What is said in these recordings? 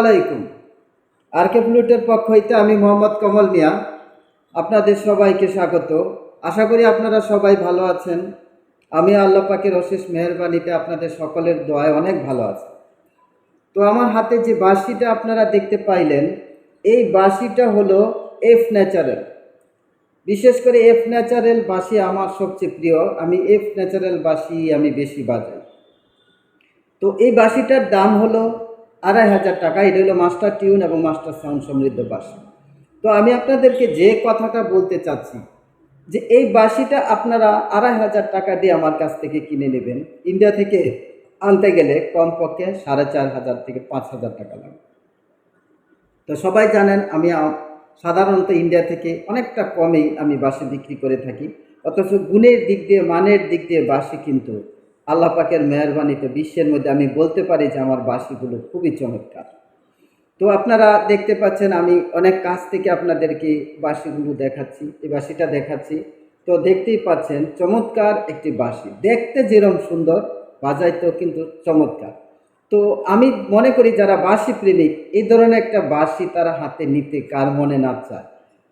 আলাইকুম। আর কে ফ্লুটের পক্ষ হইতে আমি মোহাম্মদ কমল মিয়া। আপনাদের সবাইকে স্বাগত। আশা করি আপনারা সবাই ভালো আছেন। আমি আল্লাহ পাকের অশেষ মেহরবানিতে আপনাদের সকলের দোয়ায় অনেক ভালো আছে। তো আমার হাতে যে বাঁশিটা আপনারা দেখতে পাইলেন, এই বাঁশিটা হলো এফ ন্যাচারাল বিশেষ করে এফ ন্যাচারাল বাঁশি আমার সবচেয়ে প্রিয়। আমি এফ ন্যাচারাল বাঁশি আমি বেশি বাজাই। তো এই বাঁশিটার দাম হলো আড়াই হাজার টাকা, এটা হলো মাস্টার টিউন এবং মাস্টার সাউন্ড সমৃদ্ধ বাঁশি। তো আমি আপনাদেরকে যে কথাটা বলতে চাচ্ছি, যে এই বাঁশিটা আপনারা আড়াই হাজার টাকা দিয়ে আমার কাছ থেকে কিনে নেবেন। ইন্ডিয়া থেকে আনতে গেলে কমপক্ষে সাড়ে চার হাজার থেকে পাঁচ হাজার টাকা লাগবে। তো সবাই জানেন, আমি সাধারণত ইন্ডিয়া থেকে অনেকটা কমেই আমি বাঁশি বিক্রি করে থাকি। অথচ গুণের দিক দিয়ে, মানের দিক দিয়ে বাসি কিন্তু আল্লাহ পাকের মেহরবানিতে বিশ্বের মধ্যে আমি বলতে পারি যে আমার বাঁশিগুলো খুবই চমৎকার। তো আপনারা দেখতে পাচ্ছেন আমি অনেক কাছ থেকে আপনাদেরকে বাঁশিগুলো দেখাচ্ছি, এই বাঁশিটা দেখাচ্ছি। তো দেখতেই পাচ্ছেন চমৎকার একটি বাঁশি দেখতে যেরম সুন্দর, বাজাইতেও কিন্তু চমৎকার। তো আমি মনে করি যারা বাঁশি প্রেমিক এই ধরনের একটা বাঁশি তারা হাতে নিতে কার মনে না চায়।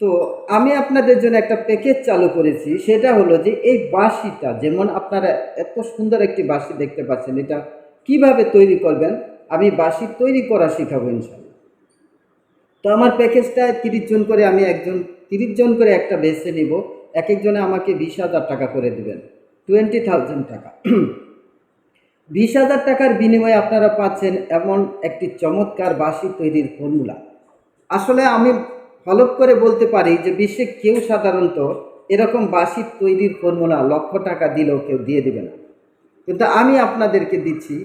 তো আমি আপনাদের জন্য একটা প্যাকেজ চালু করেছি। সেটা হলো যে এই বাঁশিটা, যেমন আপনারা এত সুন্দর একটি বাঁশি দেখতে পাচ্ছেন, এটা কীভাবে তৈরি করবেন? আমি বাঁশি তৈরি করা শেখাবো ইনশাল্লাহ তো আমার প্যাকেজটায় তিরিশ জন করে আমি একজন, তিরিশ জন করে একটা বেছে নিব। এক একজনে আমাকে বিশ হাজার টাকা করে দেবেন। টোয়েন্টি থাউজেন্ড টাকা। বিশ হাজার টাকার বিনিময়ে আপনারা পাচ্ছেন এমন একটি চমৎকার বাঁশি তৈরির ফর্মুলা। আসলে আমি হলপ করে বলতে পারি যে বিশ্বে কেউ সাধারণত এরকম বাঁশি তৈরির ফর্মুলা লক্ষ টাকা দিলেও কেউ দিয়ে দেবে না। কিন্তু আমি আপনাদেরকে দিচ্ছি।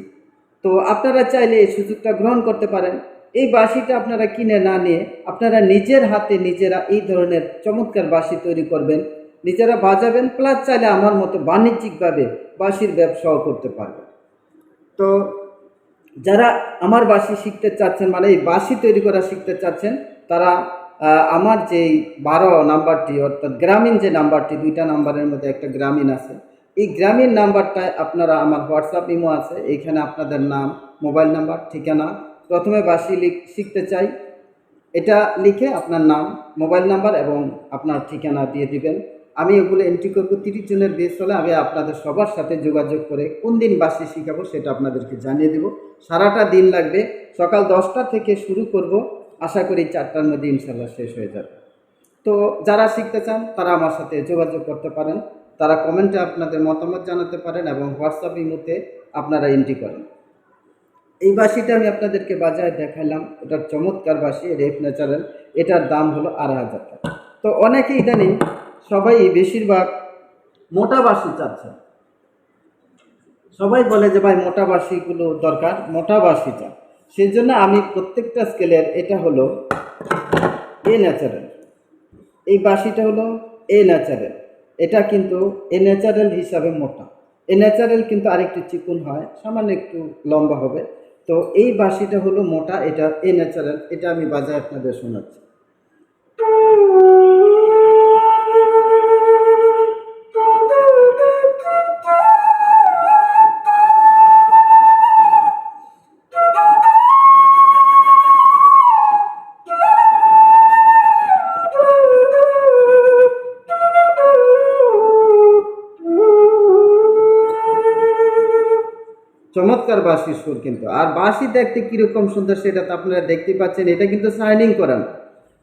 তো আপনারা চাইলে এই সুযোগটা গ্রহণ করতে পারেন। এই বাঁশিটা আপনারা কিনে না নিয়ে আপনারা নিজের হাতে নিজেরা এই ধরনের চমৎকার বাঁশি তৈরি করবেন। নিজেরা বাজাবেন প্লাস চাইলে আমার মতো বাণিজ্যিকভাবে বাঁশির ব্যবসাও করতে পারবেন। তো যারা আমার বাঁশি শিখতে চাচ্ছেন মানে এই বাঁশি তৈরি করা শিখতে চাচ্ছেন, তারা আমার যেই বারো নাম্বারটি, অর্থাৎ গ্রামীণ যে নাম্বারটি, দুইটা নাম্বারের মধ্যে একটা গ্রামীণ আছে। এই গ্রামীণ নাম্বারটায় আপনারা আমার হোয়াটসঅ্যাপ ইমো আছে এইখানে আপনাদের নাম, মোবাইল নাম্বার, ঠিকানা। প্রথমে বাসি শিখতে চাই। এটা লিখে আপনার নাম, মোবাইল নাম্বার এবং আপনার ঠিকানা দিয়ে দিবেন। আমি এগুলো এন্ট্রি করব তিরিশ জনের বেশ হলে আমি আপনাদের সবার সাথে যোগাযোগ করে কোন দিন বাসি শিখাবো সেটা আপনাদেরকে জানিয়ে দেব। সারাটা দিন লাগবে। সকাল দশটা থেকে শুরু করব। আশা করি চারটার মধ্যে ইনশাল্লাহ শেষ হয়ে যাবে। তো যারা শিখতে চান, তারা আমার সাথে যোগাযোগ করতে পারেন। তারা কমেন্টে আপনাদের মতামত জানাতে পারেন এবং হোয়াটসঅ্যাপ ইমোতে আপনারা এন্ট্রি করেন। এই বাঁশিটা আমি আপনাদেরকে বাজারে দেখালাম। এটার চমৎকার বাঁশি, রেফ ন্যাচারাল। এটার দাম হলো আড়াই হাজার টাকা। তো অনেকে ইদানিং সবাই বেশিরভাগ মোটা বাঁশি চাচ্ছে। সবাই বলে যে, ভাই, মোটা বাঁশিগুলো দরকার, মোটা বাঁশি চান। সেই জন্য আমি প্রত্যেকটা স্কেলের এটা হলো এ ন্যাচারাল এই বাঁশিটা হলো এ ন্যাচারাল এটা কিন্তু এ ন্যাচারাল হিসাবে মোটা। এ ন্যাচারাল কিন্তু আরেকটু চিকুন হয়, সামান্য একটু লম্বা হবে। তো এই বাঁশিটা হলো মোটা, এটা এ ন্যাচারাল এটা আমি বাজায় আপনাদের শোনাচ্ছি। চমৎকার বাঁশির সুর কিন্তু। আর বাঁশি দেখতে কীরকম সুন্দর সেটা তো আপনারা দেখতে পাচ্ছেন, এটা কিন্তু শাইনিং করা না।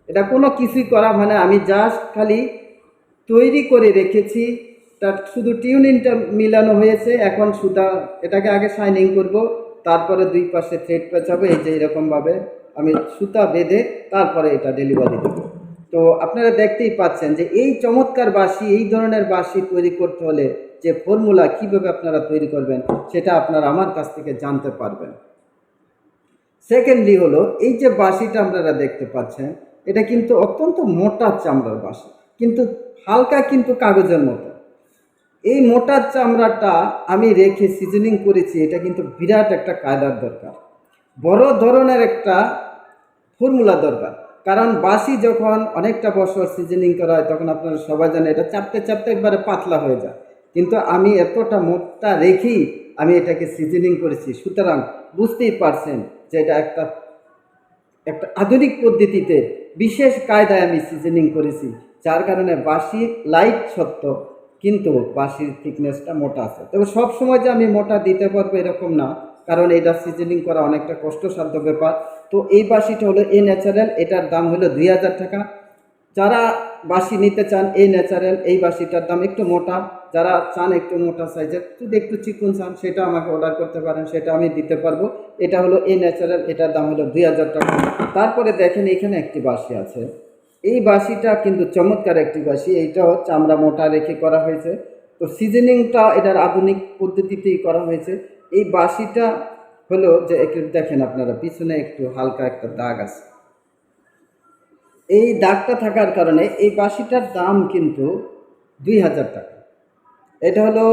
এটা কোনো কিছুই করা মানে আমি জাস্ট খালি তৈরি করে রেখেছি, তার শুধু টিউনিংটা মিলানো হয়েছে, এখন সুতা, এটাকে আগে শাইনিং করব, তারপরে দুই পাশে থ্রেড পেঁচাবো, এই যে এরকমভাবে আমি সুতা বেঁধে তারপরে এটা ডেলিভারি দেবো তো আপনারা দেখতেই পাচ্ছেন যে এই চমৎকার বাঁশি, এই ধরনের বাঁশি তৈরি করতে হলে যে ফর্মুলা কীভাবে আপনারা তৈরি করবেন, সেটা আপনারা আমার কাছ থেকে জানতে পারবেন। সেকেন্ডলি হলো, এই যে বাঁশিটা আপনারা দেখতে পাচ্ছেন, এটা কিন্তু অত্যন্ত মোটা চামড়ার বাঁশি, কিন্তু হালকা কিন্তু কাগজের মতো। এই মোটা চামড়াটা আমি রেখে সিজনিং করেছি, এটা কিন্তু বিরাট একটা কায়দার দরকার। বড় ধরনের একটা ফর্মুলা দরকার। কারণ বাসি যখন অনেকটা বছর সিজনিং করা হয়, তখন আপনারা সবাই জানেন এটা চাপতে চাপতে একবারে পাতলা হয়ে যায়। কিন্তু আমি এতটা মোটা রেখেই আমি এটাকে সিজনিং করেছি। সুতরাং বুঝতেই পারছেন যে এটা একটা একটা আধুনিক পদ্ধতিতে বিশেষ কায়দায় আমি সিজনিং করেছি, যার কারণে বাসি লাইট সত্য কিন্তু বাসির থিকনেসটা মোটা আছে। তবে সব সময় যে আমি মোটা দিতে পারব এরকম না, কারণ এটা সিজনিং করা অনেকটা কষ্টসাধ্য ব্যাপার। তো এই বাসিটা হলো এ ন্যাচারাল এটার দাম হলো দুই হাজার টাকা। যারা বাসি নিতে চান এই ন্যাচারাল এই বাসিটার দাম একটু মোটা। যারা চান একটু মোটা সাইজের, যদি একটু চিকুন চান, সেটা আমাকে অর্ডার করতে পারেন, সেটা আমি দিতে পারব। এটা হলো এই ন্যাচারাল এটার দাম হলো দুই হাজার টাকা। তারপরে দেখেন এখানে একটি বাসি আছে। এই বাসিটা কিন্তু চমৎকার একটি বাসি, এইটাও চামড়া মোটা রেখে করা হয়েছে। তো সিজনিংটা এটার আধুনিক পদ্ধতিতেই করা হয়েছে। এই বাসিটা হলো যে একটু দেখেন আপনারা, পিছনে একটু হালকা একটা দাগ আছে। এই দাগটা থাকার কারণে এই বাসিটার দাম কিন্তু দুই হাজার টাকা। এটা হলো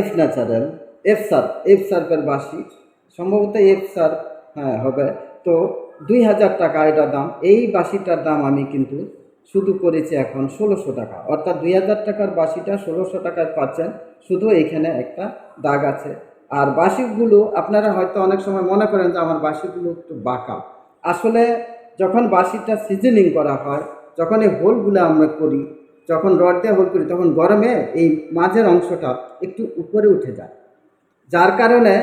F natural F sharp F সার্ফের বাসি সম্ভবত এফ সার হ্যাঁ হবে। তো দুই হাজার টাকা এটা দাম। এই বাসিটার দাম আমি কিন্তু শুধু করেছি এখন ষোলোশো টাকা। অর্থাৎ দুই হাজার টাকার বাসিটা ষোলোশো টাকায় পাচ্ছেন। শুধু এইখানে একটা দাগ আছে। আর বাসিগুলো আপনারা হয়তো অনেক সময় মনে করেন যে আমার বাসিগুলো একটু বাঁকা। আসলে যখন বাসিটা সিজনিং করা হয়, যখন এই হোলগুলো আমরা করি, যখন রড দিয়ে হোল করি, তখন গরমে এই মাঝের অংশটা একটু উপরে উঠে যায়। যার কারণে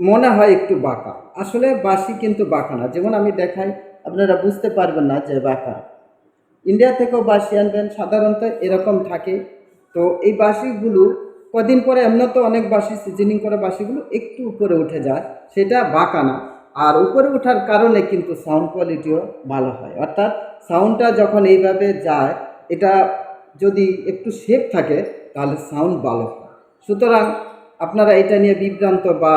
মনে হয় একটু বাঁকা। আসলে বাসি কিন্তু বাঁকা না। যেমন আমি দেখাই, আপনারা বুঝতে পারবেন না যে বাঁকা। ইন্ডিয়া থেকেও বাসি আনবেন, সাধারণত এরকম থাকে। তো এই বাসিগুলো কদিন পরে এমনি তো অনেক বাসি সিজনিং করা বাসিগুলো একটু উপরে উঠে যায়, সেটা বাঁকা না। আর উপরে ওঠার কারণে কিন্তু সাউন্ড কোয়ালিটিও ভালো হয়। অর্থাৎ সাউন্ডটা যখন এইভাবে যায়, এটা যদি একটু শেপ থাকে, তাহলে সাউন্ড ভালো হয়। সুতরাং আপনারা এটা নিয়ে বিভ্রান্ত বা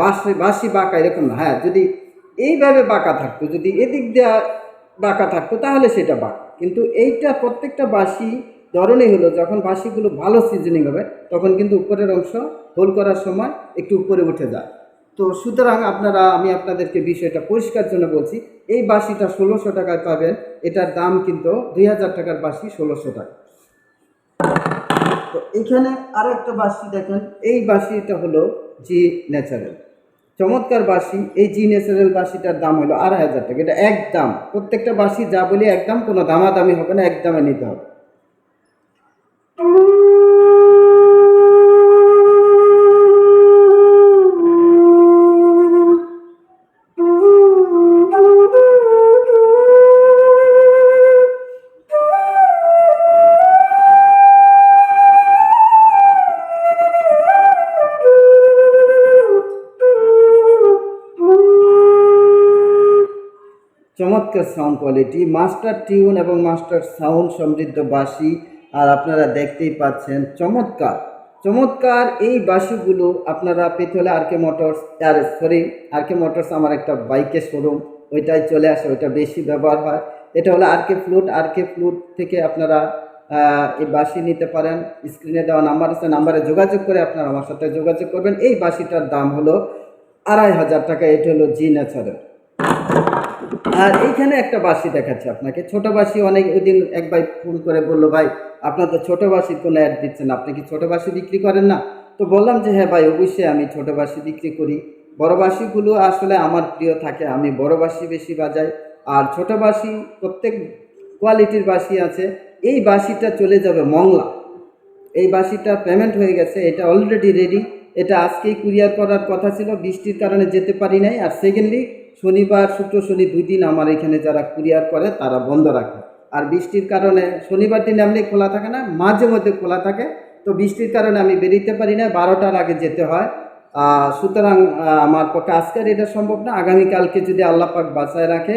বাসি বাসি বাঁকা এরকম না। হ্যাঁ যদি এইভাবে বাঁকা থাকতো, যদি এদিক দিয়ে বাঁকা থাকতো, তাহলে সেটা বাঁকা। কিন্তু এইটা প্রত্যেকটা বাসি ধরনই হলো, যখন বাসিগুলো ভালো সিজনিং হবে, তখন কিন্তু উপরের অংশ হোল করার সময় একটু উপরে উঠে যায়। তো সুতরাং আপনারা, আমি আপনাদেরকে বিষয়টা পরিষ্কার জন্য বলছি, এই বাসিটা ষোলোশো টাকায় পাবেন, এটার দাম কিন্তু দুই হাজার টাকার বাসি ষোলোশো টাকা। তো এখানে আরও একটা বাসি দেখেন, এই বাসিটা হলো জি ন্যাচারাল চমৎকার বাসি, এই জি ন্যাচারাল বাসিটার দাম হলো আড়াই হাজার টাকা। এটা একদম, প্রত্যেকটা বাসি যা বলি একদম, কোনো দামাদামি হবে না, একদমে নিতে হবে। চমৎকার সাউন্ড কোয়ালিটি মাস্টার টিউন এবং মাস্টার সাউন্ড সমৃদ্ধ বাঁশি। আর আপনারা দেখতেই পাচ্ছেন চমৎকার। চমৎকার এই বাঁশিগুলো আপনারা পেতে হলে আর কে মোটরস, আর সরি আর কে মোটরস আমার একটা বাইকের শোরুম ওইটাই চলে আসে, ওইটা বেশি ব্যবহার হয়। এটা হলো আর কে ফ্লুট, আর কে ফ্লুট থেকে আপনারা এই বাঁশি নিতে পারেন। স্ক্রিনে দেওয়া নাম্বার আছে নাম্বারে যোগাযোগ করে আপনারা আমার সাথে যোগাযোগ করবেন। এই বাসিটার দাম হলো আড়াই হাজার টাকা, এটা হলো জি ন্যাচারাল আর এইখানে একটা বাসি দেখাচ্ছে আপনাকে। ছোট বাঁশি অনেক, ওই দিন এক ভাই ফোন করে বলল, ভাই আপনার তো ছোট বাঁশির কোনো অ্যাড দিচ্ছেন, আপনি কি ছোট বাঁশি বিক্রি করেন না? তো বললাম যে হ্যাঁ ভাই, অবশ্যই আমি ছোট বাঁশি বিক্রি করি। বড় বাঁশিগুলো আসলে আমার প্রিয় থাকে, আমি বড় বাঁশি বেশি বাজাই। আর ছোট বাঁশি প্রত্যেক কোয়ালিটির বাঁশি আছে। এই বাঁশিটা চলে যাবে মংলা। এই বাসিটা পেমেন্ট হয়ে গেছে, এটা অলরেডি রেডি এটা আজকেই কুরিয়ার করার কথা ছিল, বৃষ্টির কারণে যেতে পারি নাই। আর সেকেন্ডলি শনিবার, শুক্র, শনি দুই দিন আমার এখানে যারা কুরিয়ার করে, তারা বন্ধ রাখে। আর বৃষ্টির কারণে শনিবার দিন এমনি খোলা থাকে না, মাঝে মধ্যে খোলা থাকে। তো বৃষ্টির কারণে আমি বেরিতে পারি না, বারোটার আগে যেতে হয়। সুতরাং আমার পক্ষে আজকের এটা সম্ভব না, আগামীকালকে যদি আল্লাহ বাসায় রাখে,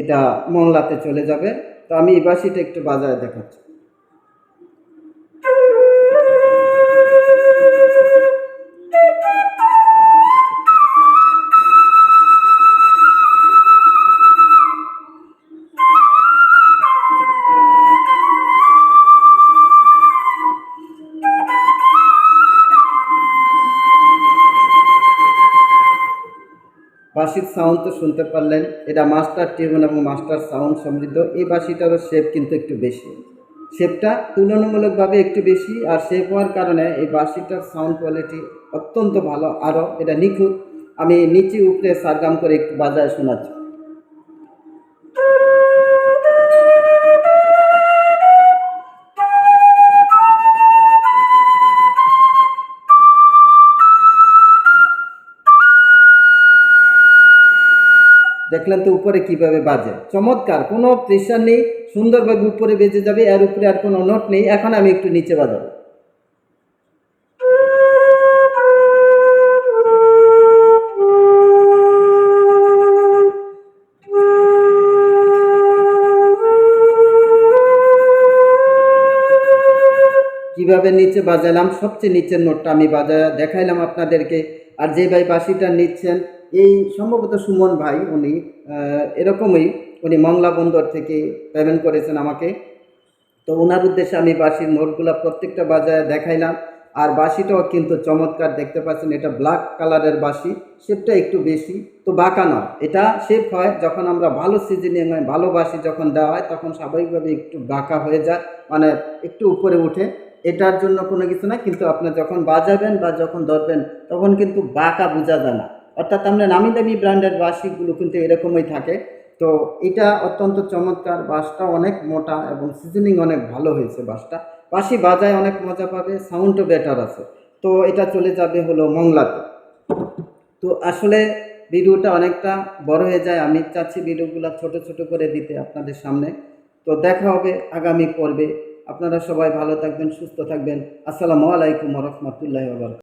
এটা মোহলাতে চলে যাবে। তো আমি এই বাসিটা একটু বাজায় দেখাচ্ছি। বাঁশির সাউন্ড তো শুনতে পারলেন। এটা মাস্টার টিউন এবং মাস্টার সাউন্ড সমৃদ্ধ। এই বাঁশিটারও শেপ কিন্তু একটু বেশি। শেপটা তুলনামূলকভাবে একটু বেশি আর শেপ হওয়ার কারণে এই বাঁশিটার সাউন্ড কোয়ালিটি অত্যন্ত ভালো। আরও এটা নিখুঁত। আমি নিচে উপরে সারগাম করে একটু বাজায় শোনাচ্ছি। দেখলেন তো উপরে কীভাবে বাজে। চমৎকার, কোনো প্রেশার নেই, সুন্দরভাবে উপরে বেজে যাবে, এর উপরে আর কোনো নোট নেই, এখন আমি একটু নিচে বাজাবো। কীভাবে নিচে বাজালাম? সবচেয়ে নিচের নোটটা আমি বাজা দেখাইলাম আপনাদেরকে। আর যে ভাই বাঁশিটা নিচ্ছেন এই সম্ভবত সুমন ভাই উনি এরকমই উনি মংলা বন্দর থেকে পেমেন্ট করেছেন আমাকে। তো ওনার উদ্দেশ্যে আমি বাঁশির নোটগুলো প্রত্যেকটা বাজারে দেখাইলাম। আর বাঁশিটাও কিন্তু চমৎকার দেখতে পাচ্ছেন, এটা ব্ল্যাক কালারের বাঁশি শেপটা একটু বেশি, তো বাঁকা নয়। এটা শেপ হয় যখন আমরা ভালো সিজনিং হয়, ভালো বাঁশি যখন দেওয়া হয়, তখন স্বাভাবিকভাবে একটু বাঁকা হয়ে যায় মানে একটু উপরে উঠে। এটার জন্য কোনো কিছু না কিন্তু আপনি যখন বাজাবেন বা যখন ধরবেন, তখন কিন্তু বাঁকা বোঝা যায় না। অর্থাৎ আমরা নামি দামি ব্র্যান্ডের বাঁশিগুলো কিন্তু এরকমই থাকে। তো এটা অত্যন্ত চমৎকার বাসটা, অনেক মোটা এবং সিজনিং অনেক ভালো হয়েছে বাসটা। বাঁশি বাজায় অনেক মজা পাবে সাউন্ডও বেটার আছে। তো এটা চলে যাবে হলো মংলাতে। তো আসলে ভিডিওটা অনেকটা বড় হয়ে যায়, আমি চাচ্ছি ভিডিওগুলো ছোট ছোট করে দিতে আপনাদের সামনে। তো দেখা হবে আগামী পর্বে। আপনারা সবাই ভালো থাকবেন, সুস্থ থাকবেন। আসসালামু আলাইকুম রহমতুল্লাহ